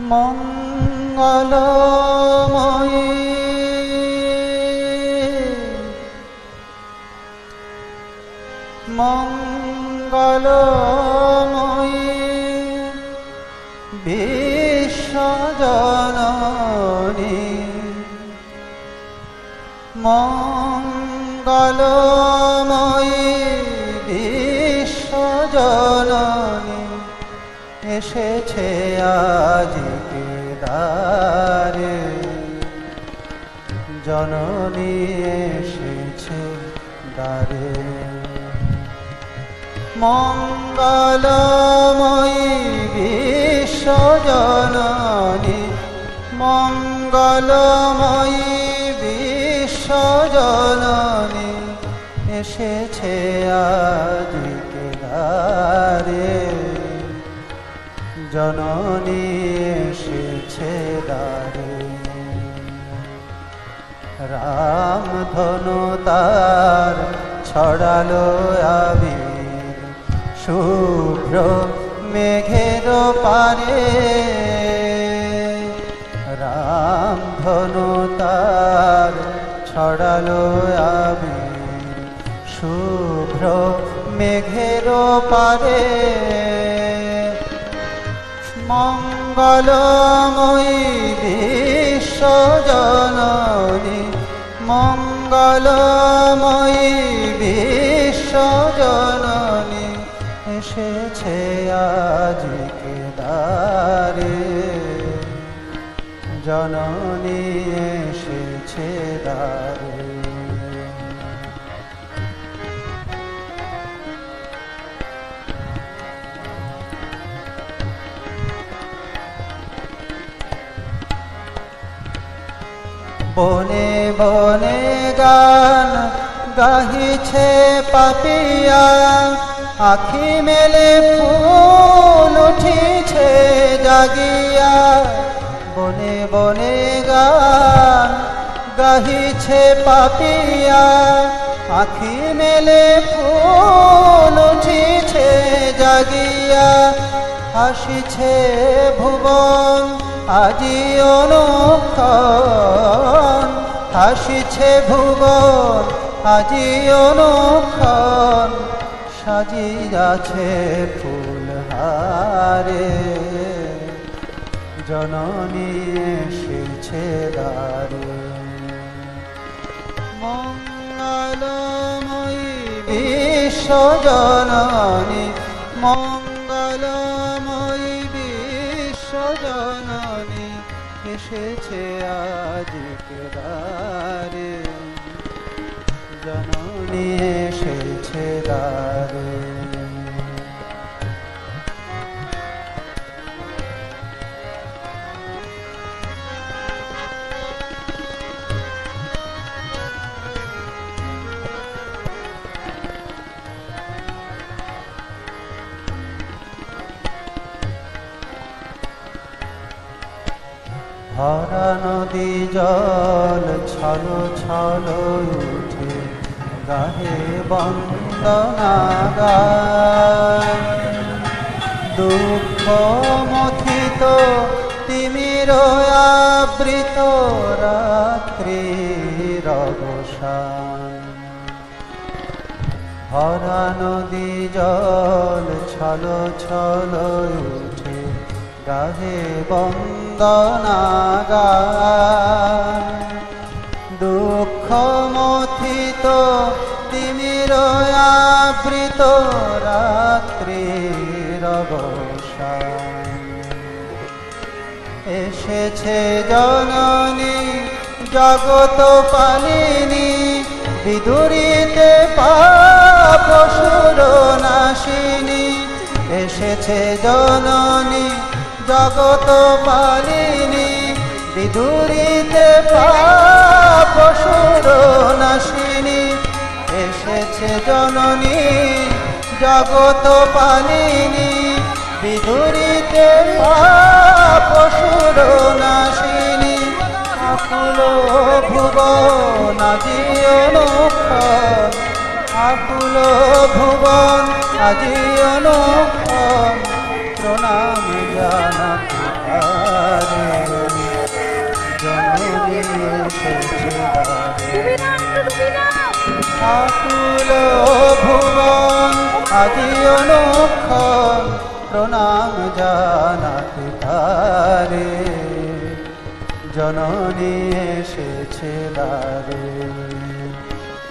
মঙ্গলময়ী। মঙ্গলময়ী। বিশ্বজননী। মঙ্গলময়ী। এসেছে আজকে দ্বারে জননী এসেছে দারে মঙ্গলময়ী বিশ্বজননী মঙ্গলময়ী বিশ্বজননী এসেছে আজকে দ্বারে জননী এসেছে দারে রাম ধনু তার ছড়ালো আবির। শুভ্র মেঘের পারে রাম ধনু তার ছড়ালো আবির। শুভ্র মেঘের পারে মঙ্গলময়ী বিশ্বজননী মঙ্গলময়ী বিশ্বজননী এসেছে আজকে দ্বারে জননী এসেছে দ্বারে। বনে বনে গান গাহিছে পাপিয়া। আখি মেলে ফুল উঠিছে জাগিয়া। বনে বনে গান গাহিছে পাপিয়া। আখি মেলে ফুল উঠিছে জাগিয়া। হাসিছে ভুবন আজি অনুক্ষণ হাসিছে ভুবন, আজি অনুক্ষণ সাজিয়াছে ফুল হারে জননী এসেছে দ্বারে। মঙ্গলময়ী বিশ্বজননী মঙ্গলময়ী বিশ্বজননী এসেছে আজ কেদারে জননী এসেছে দ্বারে। ভরা নদী জল ছল ছল উঠে, গাহে বন্দনা দুঃখ মথিত তিমির আবৃত রাত্রি অবসান ভরা নদী জল ছল ছল উঠে গাহে বন্দনা গায় দুঃখ মথিত তিমির আবৃত অবসান। এসেছে জননী জগত পালিনী, বিদুরিতে পাপসুর নাশিনী। এসেছে জননী জগত পালিনী বিদুরিতে পাপসুর নাশিনী। এসেছে জননী, জগত পালিনী বিদুরিতে পশুর নাশিনী। আকুল ভুবন, আজি অনুক্ষণ আকুল ভুবন, আজি নাম আকুল ভুবন আদি অনুখ প্রণাম জানাতে তারে জননী এসেছে দারে